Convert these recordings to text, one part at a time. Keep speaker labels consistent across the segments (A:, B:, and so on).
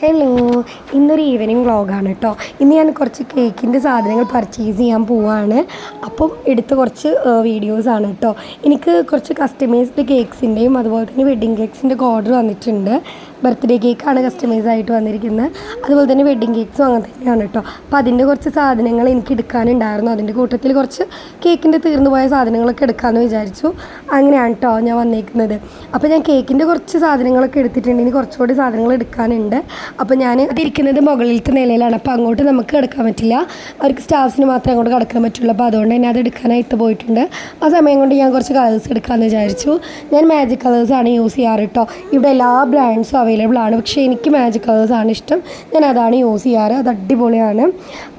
A: Hello ഇന്നൊരു evening വ്ളോഗാണ് കേട്ടോ ഇന്ന് ഞാൻ കുറച്ച് കേക്കിന്റെ സാധനങ്ങൾ പർച്ചേസ് ചെയ്യാൻ പോവാണ്. അപ്പം എടുത്ത കുറച്ച് വീഡിയോസാണ് കേട്ടോ എനിക്ക് കുറച്ച് കസ്റ്റമൈസ്ഡ് കേക്ക്സിന്റെയും അതുപോലെ തന്നെ വെഡ്ഡിങ് കേക്ക്സിന്റെ ഓർഡർ വന്നിട്ടുണ്ട്. ബർത്ത്ഡേ കേക്കാണ് കസ്റ്റമൈസ് ആയിട്ട് വന്നിരിക്കുന്നത്. അതുപോലെ തന്നെ വെഡ്ഡിങ് കേക്ക്സും അങ്ങനെ തന്നെയാണ് കേട്ടോ അപ്പോൾ അതിന്റെ കുറച്ച് സാധനങ്ങൾ എനിക്ക് എടുക്കാനുണ്ടായിരുന്നു. അതിന്റെ കൂട്ടത്തിൽ കുറച്ച് കേക്കിന്റെ തീർന്നു പോയ സാധനങ്ങളൊക്കെ എടുക്കാമെന്ന് വിചാരിച്ചു. അങ്ങനെയാണ് കേട്ടോ ഞാൻ വന്നേക്കുന്നത്. അപ്പോൾ ഞാൻ കേക്കിന്റെ കുറച്ച് സാധനങ്ങളൊക്കെ എടുത്തിട്ടുണ്ട്. ഇനി കുറച്ചുകൂടി സാധനങ്ങൾ എടുക്കാനുണ്ട്. അപ്പോൾ ഞാൻ അതിരിക്കുന്നത് മുകളിലത്തെ നിലയിലാണ്. അപ്പോൾ അങ്ങോട്ട് നമുക്ക് കിടക്കാൻ പറ്റില്ല. അവർക്ക് സ്റ്റാഫ്സിന് മാത്രമേ അങ്ങോട്ട് കിടക്കാൻ പറ്റുള്ളൂ. അപ്പോൾ അതുകൊണ്ട് തന്നെ അത് എടുക്കാനായിട്ട് പോയിട്ടുണ്ട്. ആ സമയം കൊണ്ട് ഞാൻ കുറച്ച് കളേഴ്സ് എടുക്കാമെന്ന് വിചാരിച്ചു. ഞാൻ മാജിക് കളേഴ്സാണ് യൂസ് ചെയ്യാറ് കേട്ടോ ഇവിടെ എല്ലാ ബ്രാൻഡ്സും അവൈലബിൾ ആണ്. പക്ഷേ എനിക്ക് മാജിക് കളേഴ്സാണ് ഇഷ്ടം. ഞാൻ അതാണ് യൂസ് ചെയ്യാറ്. അത് അടിപൊളിയാണ്.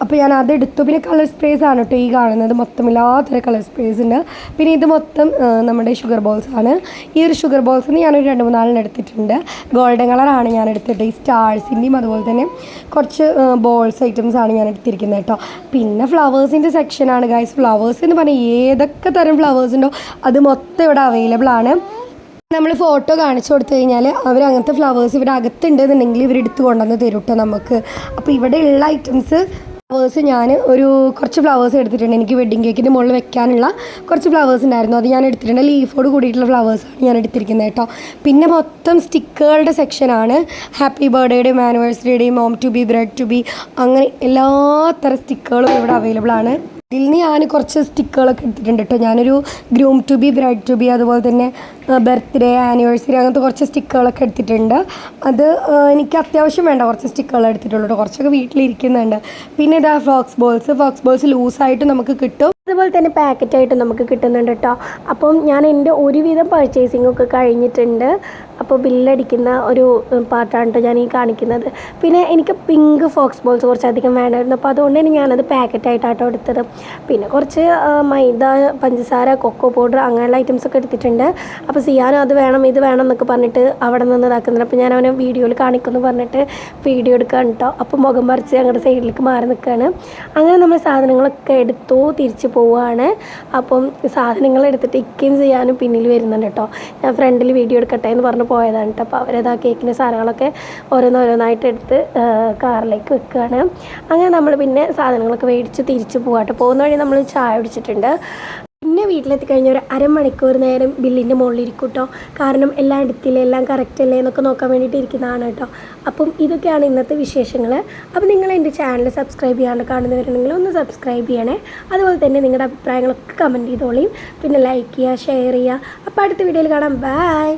A: അപ്പോൾ ഞാൻ അത് എടുത്തു. പിന്നെ കളർ സ്പ്രേസ് ആണ് കേട്ടോ ഈ കാണുന്നത്. മൊത്തം എല്ലാത്തരം കളർ സ്പ്രേസ് ഉണ്ട്. പിന്നെ ഇത് മൊത്തം നമ്മുടെ ഷുഗർ ബോൾസ് ആണ്. ഈ ഒരു ഷുഗർ ബോൾസ് ഞാനൊരു രണ്ട് മൂന്നാലെണ്ണം എടുത്തിട്ടുണ്ട്. ഗോൾഡൻ കളറാണ് ഞാൻ എടുത്തിട്ട്. ഈ സ്റ്റാർസിന്റെയും അതുപോലെ തന്നെ കുറച്ച് ബോൾസ് ഐറ്റംസ് ആണ് ഞാൻ എടുത്തിരിക്കുന്നത് കേട്ടോ. പിന്നെ ഫ്ലവേഴ്സിന്റെ സെക്ഷനാണ് ഗൈസ് ഫ്ലവേഴ്സ് എന്ന് പറഞ്ഞാൽ ഏതൊക്കെ തരം ഫ്ലവേഴ്സ് ഉണ്ടോ അത് മൊത്തം ഇവിടെ അവൈലബിൾ ആണ്. നമ്മൾ ഫോട്ടോ കാണിച്ചു കൊടുത്തു കഴിഞ്ഞാൽ അവർ അങ്ങനത്തെ ഫ്ലവേഴ്സ് ഇവിടെ അകത്തുണ്ട് എന്നുണ്ടെങ്കിൽ ഇവർ എടുത്ത് കൊണ്ടുവന്ന് തരും കേട്ടോ നമുക്ക്. അപ്പോൾ ഇവിടെ ഉള്ള ഐറ്റംസ് ഫ്ലവേഴ്സ് ഞാൻ ഒരു കുറച്ച് ഫ്ലവേഴ്സ് എടുത്തിട്ടുണ്ട്. എനിക്ക് വെഡ്ഡിങ് കേക്കിന്റെ മുകളിൽ വെക്കാനുള്ള കുറച്ച് ഫ്ലവേഴ്സ് ഉണ്ടായിരുന്നു. അത് ഞാൻ എടുത്തിട്ടുണ്ട്. ലീഫോട് കൂടിയിട്ടുള്ള ഫ്ലവേഴ്സാണ് ഞാൻ എടുത്തിരിക്കുന്നത് കേട്ടോ. പിന്നെ മൊത്തം സ്റ്റിക്കുകളുടെ സെക്ഷനാണ് ഹാപ്പി ബർത്ത്ഡേയുടെയും ആനിവേഴ്സറിയുടെയും mom to be bride to be അങ്ങനെ എല്ലാ സ്റ്റിക്കുകളും ഇവിടെ അവൈലബിൾ ആണ്. ഇതിൽ നിന്ന് ഞാൻ കുറച്ച് സ്റ്റിക്കുകളൊക്കെ എടുത്തിട്ടുണ്ട് കേട്ടോ. ഞാനൊരു groom to be bride to be അതുപോലെ തന്നെ ബർത്ത്ഡേ ആനിവേഴ്സറി അങ്ങനത്തെ കുറച്ച് സ്റ്റിക്കുകളൊക്കെ എടുത്തിട്ടുണ്ട്. അത് എനിക്ക് അത്യാവശ്യം വേണ്ട കുറച്ച് സ്റ്റിക്കുകൾ എടുത്തിട്ടുള്ളൂ കേട്ടോ. കുറച്ചൊക്കെ വീട്ടിലിരിക്കുന്നുണ്ട്. പിന്നെ ഇതാ ഫ്ലോക്സ് ബോൾസ്. ഫ്ലോക്സ് ബോൾസ് ലൂസായിട്ട് നമുക്ക് കിട്ടും.
B: അതുപോലെ തന്നെ പാക്കറ്റായിട്ട് നമുക്ക് കിട്ടുന്നുണ്ട് കേട്ടോ. അപ്പം ഞാൻ എന്റെ ഒരുവിധം പർച്ചേസിംഗ് ഒക്കെ കഴിഞ്ഞിട്ടുണ്ട്. അപ്പോൾ ബില്ലടിക്കുന്ന ഒരു പാട്ടാണ് കേട്ടോ ഞാൻ ഈ കാണിക്കുന്നത്. പിന്നെ എനിക്ക് പിങ്ക് ഫോക്സ് ബോൾസ് കുറച്ചധികം വേണമായിരുന്നു. അപ്പോൾ അതുകൊണ്ട് തന്നെ ഞാനത് പാക്കറ്റായിട്ടാട്ടോ എടുത്തത്. പിന്നെ കുറച്ച് മൈദ പഞ്ചസാര കൊക്കോ പൗഡർ അങ്ങനെയുള്ള ഐറ്റംസ് ഒക്കെ എടുത്തിട്ടുണ്ട്. അപ്പോൾ സിയാനും അത് വേണം ഇത് വേണം എന്നൊക്കെ പറഞ്ഞിട്ട് അവിടെ നിന്ന് ഇതാക്കുന്നുണ്ട് അപ്പോൾ ഞാൻ അവനെ വീഡിയോയിൽ കാണിക്കുമെന്ന് പറഞ്ഞിട്ട് വീഡിയോ എടുക്കാൻ കേട്ടോ അപ്പോൾ മുഖം മറിച്ച് ഞങ്ങളുടെ സൈഡിലേക്ക് മാറി നിൽക്കുകയാണ്. അങ്ങനെ നമ്മൾ സാധനങ്ങളൊക്കെ എടുത്തു തിരിച്ച് പോവുകയാണ്. അപ്പം സാധനങ്ങൾ എടുത്തിട്ട് ഇക്കയും ചെയ്യാനും പിന്നിൽ വരുന്നുണ്ട് കേട്ടോ ഞാൻ ഫ്രണ്ടിൽ വീഡിയോ എടുക്കട്ടെ എന്ന് പറഞ്ഞ് പോയതാണ്. കേട്ടോ അപ്പോൾ അവരത് ആ കേക്കിന്റെ സാധനങ്ങളൊക്കെ ഓരോന്നോരോന്നായിട്ട് എടുത്ത് കാറിലേക്ക് വെക്കുകയാണ് അങ്ങനെ നമ്മൾ പിന്നെ സാധനങ്ങളൊക്കെ മേടിച്ച് തിരിച്ച് പോകാട്ടോ പോകുന്ന വഴി നമ്മൾ ചായ കുടിച്ചിട്ടുണ്ട്. പിന്നെ വീട്ടിലെത്തി കഴിഞ്ഞ ഒരു അരമണിക്കൂർ നേരം ബില്ലിന്റെ മുകളിൽ ഇരിക്കും കേട്ടോ കാരണം എല്ലാം എടുത്തില്ലേ എല്ലാം കറക്റ്റ് അല്ലേ എന്നൊക്കെ നോക്കാൻ വേണ്ടിയിട്ട് ഇരിക്കുന്നതാണ് കേട്ടോ. അപ്പം ഇതൊക്കെയാണ് ഇന്നത്തെ വിശേഷങ്ങൾ അപ്പം നിങ്ങൾ എന്റെ ചാനൽ സബ്സ്ക്രൈബ് ചെയ്യാണ്ട് കാണുന്നവരുണ്ടെങ്കിൽ ഒന്ന് സബ്സ്ക്രൈബ് ചെയ്യണേ. അതുപോലെ തന്നെ നിങ്ങളുടെ അഭിപ്രായങ്ങളൊക്കെ കമന്റ് ചെയ്തോളിയും പിന്നെ ലൈക്ക് ചെയ്യുക ഷെയർ ചെയ്യുക അപ്പോൾ അടുത്ത വീഡിയോയിൽ കാണാം. ബൈ